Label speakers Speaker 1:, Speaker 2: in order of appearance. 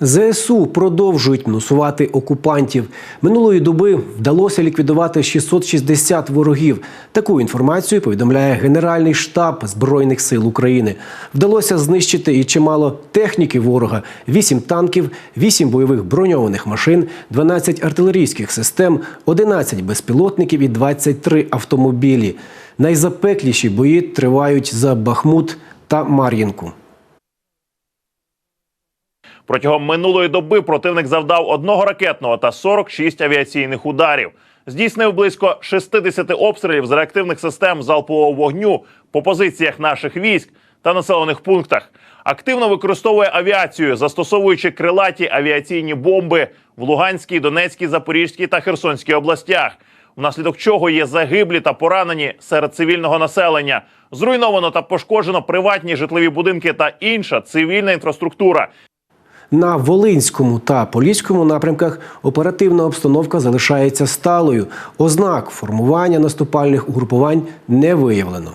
Speaker 1: ЗСУ продовжують мінусувати окупантів. Минулої доби вдалося ліквідувати 660 ворогів. Таку інформацію повідомляє Генеральний штаб Збройних сил України. Вдалося знищити і чимало техніки ворога: 8 танків, 8 бойових броньованих машин, 12 артилерійських систем, 11 безпілотників і 23 автомобілі. Найзапекліші бої тривають за Бахмут та Мар'їнку.
Speaker 2: Протягом минулої доби противник завдав одного ракетного та 46 авіаційних ударів. Здійснив близько 60 обстрілів з реактивних систем залпового вогню по позиціях наших військ та населених пунктах. Активно використовує авіацію, застосовуючи крилаті авіаційні бомби в Луганській, Донецькій, Запорізькій та Херсонській областях, внаслідок чого є загиблі та поранені серед цивільного населення. Зруйновано та пошкоджено приватні житлові будинки та інша цивільна інфраструктура.
Speaker 1: На Волинському та Поліському напрямках оперативна обстановка залишається сталою. Ознак формування наступальних угрупувань не виявлено.